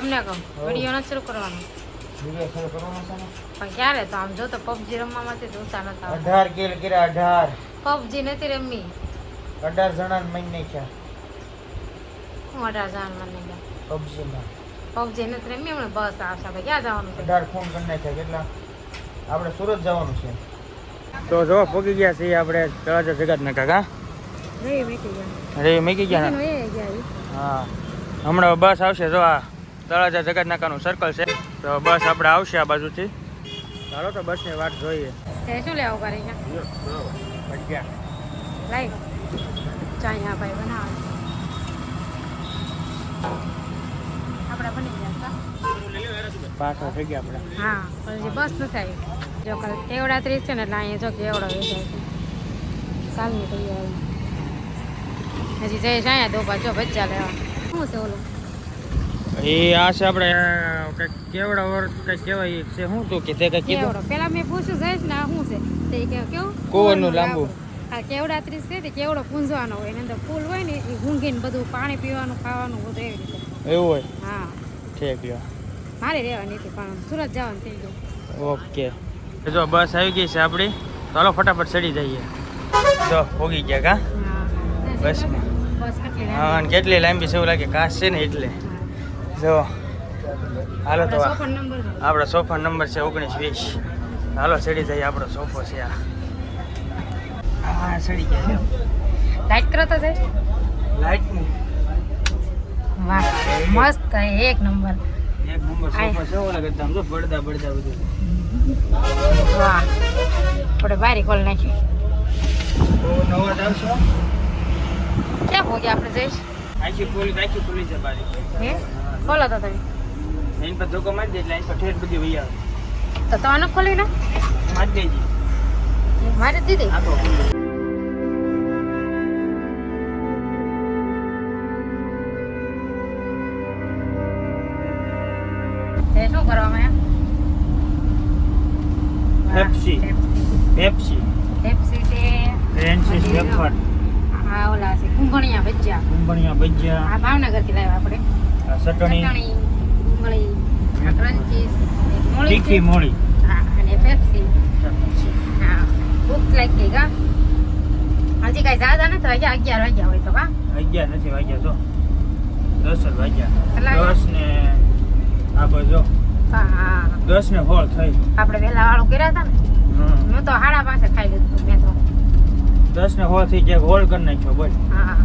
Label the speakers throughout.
Speaker 1: તમને કહું વીડિયો નથી શરૂ કરવાનો.
Speaker 2: છે
Speaker 1: પણ ક્યારે? તો આમ જો તો પબજી રમવામાંથી તો ઊંચા નતા
Speaker 2: અઢાર કિલ કર્યા અઢાર.
Speaker 1: પબજી નથી રમી
Speaker 2: અઢાર જણા મહિને નાખ્યા.
Speaker 1: હું અઢાર જણા મને ગયા
Speaker 2: પબજીમાં.
Speaker 1: પબજી નથી રમી હમણાં બસ આવશે તો ક્યાં જવાનું છે?
Speaker 2: અઢાર ફોન કરી નાખ્યા. કેટલા? આપણે સુરત જવાનું છે. તો જો પહોંચી ગયા છીએ આપણે તળાજા જગત ના કાકા
Speaker 1: રે મેકી ગયા.
Speaker 2: રે મેકી ગયા. હા. હમણાં બસ આવશે જો આ તળાજા જગત નાકાનું સર્કલ છે. તો બસ આપણે આવશે આ બાજુથી. ચાલો તો બસની વાટ જોઈએ.
Speaker 1: તે શું લેવું કરે લાઈ. ચાયા ભાઈ બનાવે. આપણે બની ગયા
Speaker 2: પાછા થઈ ગયા આપણે.
Speaker 1: હા પછી બસ નથી આવી. જો કાલ કેવડા ત્રીસ છે ને એટલે અહીંયા જો કેવડો વેચાય છે. કાલની તૈયારી. હજી જઈશ અહીંયા દોપા જો બચ્ચા લેવા. શું છે ઓલું?
Speaker 2: એ આ છે આપણે કંઈક કેવડા વર કંઈક કહેવાય છે. શું તું કે તે કંઈક કીધું?
Speaker 1: પેલા મેં પૂછ્યું જઈશ ને આ શું છે? તે કે કેવું?
Speaker 2: કુંવરનું લાંબુ.
Speaker 1: આ કેવડા ત્રીસ છે તે કેવડો પૂંજવાનો હોય? એની અંદર ફૂલ હોય ને એ ગુંગીને બધું પાણી પીવાનું ખાવાનું બધું એવી રીતે.
Speaker 2: એવું હોય?
Speaker 1: હા.
Speaker 2: ઠીક લ્યો.
Speaker 1: મારે રહેવાની હતી પણ સુરત જવાનું થઈ ગયું.
Speaker 2: ઓકે. જો બસ આવી ગઈ છે આપણી. ચાલો ફટાફટ ચડી જઈએ. જો પોગી ગયા કા? બસમાં.
Speaker 1: બસ કેટલી
Speaker 2: હા કેટલી લાંબી છે એવું લાગે કાશ છે ને એટલે. જો હાલો તો આપણો સોફા નંબર છે ઓગણીસ વીસ. હાલો ચડી જાય આપણો સોફો છે આ. હા ચડી ગયા.
Speaker 1: લાઈટ કરો તો જઈશ
Speaker 2: લાઈટનું
Speaker 1: વાહ મસ્ત એક નંબર
Speaker 2: એક નંબર સોફા છે ઓલા કરતા આમ જો બળદા બધું.
Speaker 1: વાહ. આપણે બારી કોલ નાખી.
Speaker 2: નવા જ આવશો.
Speaker 1: ક્યાં પહોંચ્યા આપણે જઈશ?
Speaker 2: આખી પોલી આખી પોલી છે બારી.
Speaker 1: હે? ખોલો તો તમે.
Speaker 2: એની પર ધોકો મારી દે એટલે એની પર ઠેર બધી વહી આવે.
Speaker 1: તો તમે ખોલી ના
Speaker 2: મારી દેજી.
Speaker 1: મારી દીધી?
Speaker 2: આખો
Speaker 1: તે. શું કરવામાં
Speaker 2: પેપ્સી. પેપ્સી
Speaker 1: પેપ્સી તે
Speaker 2: ફ્રેન્ચીસ વેફર.
Speaker 1: આ ઓલા છે કુંભણિયા ભજીયા.
Speaker 2: કુંભણિયા ભજીયા.
Speaker 1: આ ભાવનગરથી લાવ્યા આપણે.
Speaker 2: ચટણી.
Speaker 1: ડુંગળી મોળી
Speaker 2: તીખી મોળી.
Speaker 1: હા અને પેપ્સી. હા ભૂખ લાગી ગઈ હજી કઈ જાદા નથી વાગ્યા અગિયાર વાગ્યા હોય તો કા
Speaker 2: અગિયાર નથી વાગ્યા જો. દસ જ વાગ્યા. દસ ને આ બાજુ દસ ને હોળ થઈ.
Speaker 1: આપણે વહેલા વાળું કર્યા હતા ને. હું તો હાડા પાસે ખાઈ લીધું મેં તો.
Speaker 2: દસ ને હોળ થઈ ગયા હોળ કરી નાખ્યો બોલ.
Speaker 1: હા.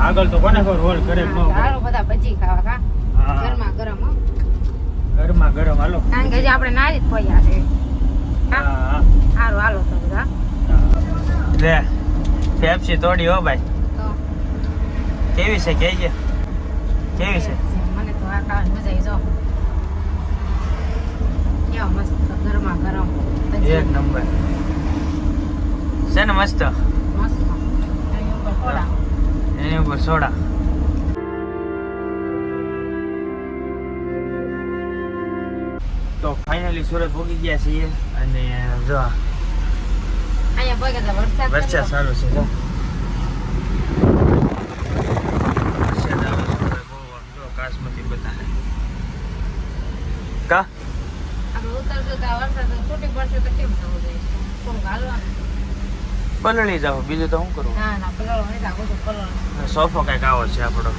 Speaker 2: આગળ તો કોને ખબર હોલ કરે કે
Speaker 1: બધા ભજી ખાવા કા ગરમા ગરમ હો.
Speaker 2: ગરમા ગરમ હાલો.
Speaker 1: કારણ કે આપણે નારી જ પોયા છે. સારું હાલો તો બધા.
Speaker 2: લે પેપ્સી તોડી હો ભાઈ. કેવી છે કેજે કેવી છે?
Speaker 1: મને તો આ મજા આવી જો. કેવા મસ્ત ગરમા ગરમ.
Speaker 2: એક નંબર. છે ને મસ્ત?
Speaker 1: મસ્ત એની ઉપર થોડા
Speaker 2: એની ઉપર સોડા. તો ફાઇનલી સુરત પહોંચી ગયા છીએ અને જો
Speaker 1: વરસાદ
Speaker 2: વરસાદ સારો છે જો. કાશ્મીરી બધા કા
Speaker 1: આપણે ઉતરશું તો વરસાદ છૂટી પડશે તો કેમ થવું જોઈએ? કોણ હાલવાનું?
Speaker 2: પલળી જાવ બીજું તો શું કરું?
Speaker 1: ના ના પલળો નહીં લાગુ તો પલળો
Speaker 2: સોફો કંઈક આવો છે આપણો.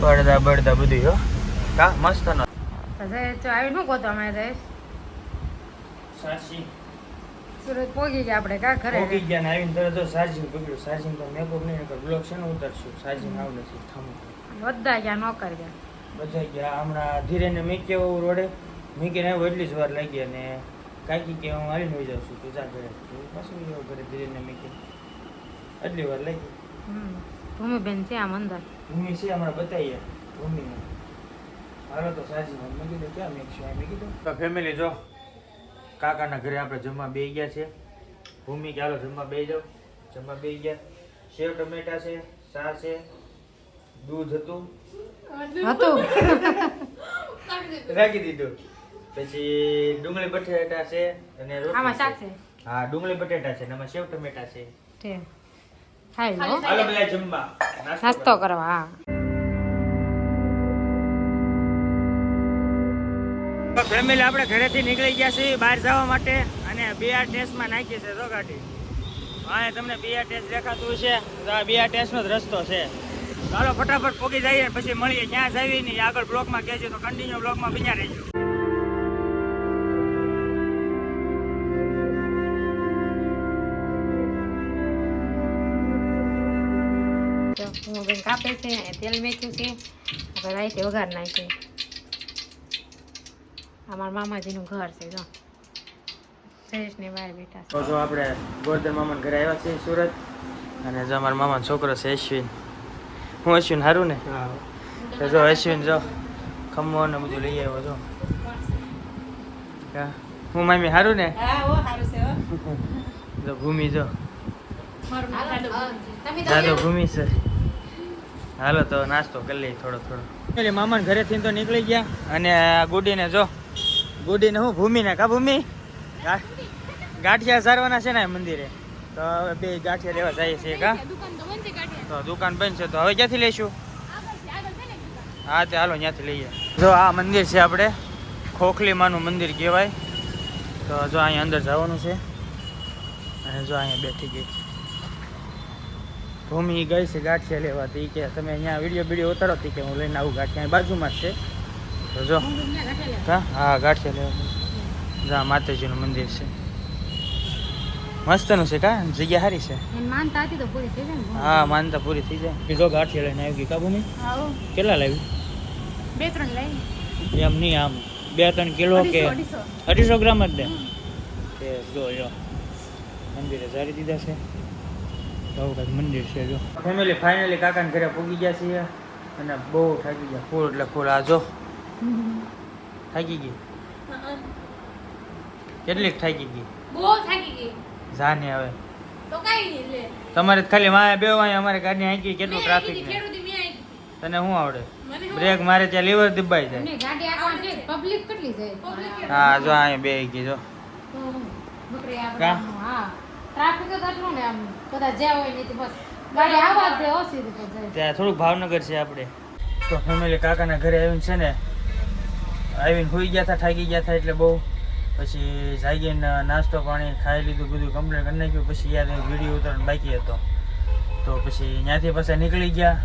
Speaker 2: બળદા બળદા બધું હો. કા મસ્ત નો.
Speaker 1: તો આવી શું ગોતો અમે જયેશ
Speaker 2: સાચી
Speaker 1: સુરત પહોંચી ગયા આપણે કા ઘરે?
Speaker 2: પોગી ગયા ને આવીને તરત જો પકડ્યું. ચાર્જિંગ તો મેકઅપ નહીં નકર બ્લોક છે ને ઉતરશું. ચાર્જિંગ આવ નથી થમું
Speaker 1: બધા ગયા નોકર ગયા.
Speaker 2: બધા ગયા. હમણાં ધીરે ને મીકે એવું રોડે મીકીને આવ્યો એટલી જ વાર લાગી અને કાકી કે હું આવીને હોઈ જાઉં છું તું જા ઘરે. પાછું એવું ઘરે ધીરે ને મીકી આટલી વાર લાગી.
Speaker 1: ભૂમિબેન છે આમ અંદર.
Speaker 2: ભૂમિ છે હમણાં બતાવીએ ભૂમિને. હાલો તો વાત મેં કીધું ક્યાં મેકશું મેં કીધું તો ફેમિલી જો કાકાના ઘરે આપણે જમવા બે ગયા છે. ભૂમિ કે હાલો જમવા બે જાઓ જમવા બે ગયા. સેવ ટમેટા છે સા છે દૂધ હતું.
Speaker 1: હતું.
Speaker 2: રાખી દીધું. પછી ડુંગળી બટેટા છે અને
Speaker 1: આમાં શાક
Speaker 2: છે. હા ડુંગળી બટેટા છે અને આમાં સેવ ટમેટા છે.
Speaker 1: ઠીક. ખાઈ લો
Speaker 2: જમવા.
Speaker 1: નાસ્તો કરવા.
Speaker 2: ફેમિલી આપણે ઘરેથી નીકળી ગયા છીએ બહાર જવા માટે અને બીઆર ટેસ્ટમાં નાખી છે જો ગાડી હા તમને બીઆર ટેસ્ટ દેખાતું છે તો આ બીઆર ટેસ્ટનો જ રસ્તો છે. ચાલો ફટાફટ પોગી જઈએ પછી મળીએ. ક્યાં જઈએ નહીં. આગળ બ્લોકમાં કહેજો તો કન્ટિન્યુ બ્લોકમાં બીજા રહેજો.
Speaker 1: તો કાપે છે તેલ મેક્યું છે. હવે રાઈતે વઘાર નાખીએ. અમારા મામાજીનું ઘર છે જો. જયેશની બહાર બેઠા
Speaker 2: તો જો આપણે ગોરધન મામાના ઘરે આવ્યા છીએ સુરત. અને જો અમારા મામાનો છોકરો છે અશ્વિન. હું અશ્વિન સારું ને? તો જો અશ્વિન જો ખમો ને બધું લઈ આવ્યો જો. હું. મામી સારું ને? જો ભૂમિ જો.
Speaker 1: તમે
Speaker 2: દાદો ભૂમિ છે. હાલો તો નાસ્તો કરી લઈએ થોડો થોડો. એટલે મામાને ઘરેથી તો નીકળી ગયા. અને આ ગુડીને જો. ગુડીને હું? ભૂમિને કા ભૂમિ? ગાંઠિયા સારવાના છે ને મંદિરે. તો હવે બે ગાંઠિયા લેવા જઈએ છીએ કા? તો દુકાન બંધ છે તો હવે ક્યાંથી લઈશું? હા તે હાલો ત્યાંથી લઈએ. જો આ મંદિર છે આપણે. ખોખલી માનું મંદિર કહેવાય. તો જો અહીંયા અંદર જવાનું છે. અને જો અહીંયા બેઠી ગઈ. ભૂમિ ગઈ છે ગાંઠિયા લેવા તો કે તમે અહીંયા વીડિયો વીડિયો ઉતારો તી કે હું લઈને આવું ગાંઠિયા બાજુમાં જ છે. તો જો હા હા ગાંઠિયા લેવા. જા માતાજીનું મંદિર છે. મસ્તનું છે કા? જગ્યા સારી છે.
Speaker 1: માનતા હતી તો પૂરી થઈ જાય
Speaker 2: હા માનતા પૂરી થઈ જાય. કીધો ગાંઠિયા લઈને આવી ગઈ કા ભૂમિ? કેટલા લાવી?
Speaker 1: બે ત્રણ લાવી.
Speaker 2: એમ નહીં આમ બે ત્રણ કિલો કે
Speaker 1: અઢીસો,
Speaker 2: ગ્રામ જ દે. જો જો. મંદિરે જારી દીધા છે. આવું કંઈક મંદિર છે જો. ફેમિલી ફાઇનલી કાકાને ઘરે પૂગી ગયા છીએ અને બહુ થાકી ગયા. ફૂલ એટલે ફૂલ આ જો. થાકી ગઈ? કેટલીક થાકી ગઈ?
Speaker 1: બહુ થાકી ગઈ.
Speaker 2: જાને હવે.
Speaker 1: તો કઈ નહીં લે
Speaker 2: તમારે ખાલી માં બે વાય અમારે ગાડી આંકી કેટલું ટ્રાફિક
Speaker 1: આવી
Speaker 2: તને શું આવડે? બ્રેક મારે ત્યાં લીવર દબાઈ જાય.
Speaker 1: ગાડી આખવા છે. પબ્લિક કેટલી જાય?
Speaker 2: હા જો અહીંયા બે ગઈ જો.
Speaker 1: બકરી? હા. ટ્રાફિક જ એટલું ને આમ બધા જ્યાં હોય નહીં બસ. ગાડી આવા દે ઓછી રીતે જાય.
Speaker 2: ત્યાં થોડુંક ભાવનગર છે આપણે. તો ફેમિલી કાકાના ઘરે આવીને છે ને આવીને સુઈ ગયા હતા થાકી ગયા હતા એટલે બહુ. પછી જાગીને નાસ્તો પાણી ખાઈ લીધું બધું કમ્પ્લીટ કરી નાખ્યું. પછી યાદ આવ્યું વીડિયો ઉતરણ બાકી હતો. તો પછી ત્યાંથી પાછા નીકળી ગયા.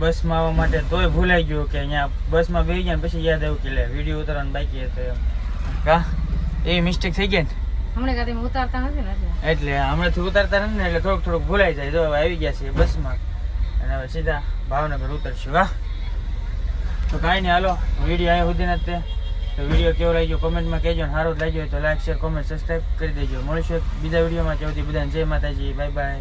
Speaker 2: બસમાં આવવા માટે તોય ભૂલાઈ ગયું કે અહીંયા બસમાં બેસી ગયા ને પછી યાદ આવ્યું કે લે વીડિયો ઉતારવાનો બાકી હતો એમ. કા? એ મિસ્ટેક થઈ ગયા ને?
Speaker 1: હમણાં ઉતારતા નથી ને એટલે
Speaker 2: હમણાંથી ઉતારતા નથી ને એટલે થોડુંક થોડુંક ભૂલાઈ જાય. જો હવે આવી ગયા છીએ બસમાં. અને હવે સીધા ભાવનગર ઉતરશું, હા? તો કાંઈ નહીં, હાલો. વીડિયો અહીંયા સુધી નથી તો. વીડિયો કેવો લાગ્યો કોમેન્ટમાં કહેજો ને સારો લાગ્યો હોય તો લાઈક, શેર, કોમેન્ટ સબસ્ક્રાઈબ કરી દેજો. મળીશું બીજા વિડીયોમાં. સુધી બધાને જય માતાજી. Bye bye.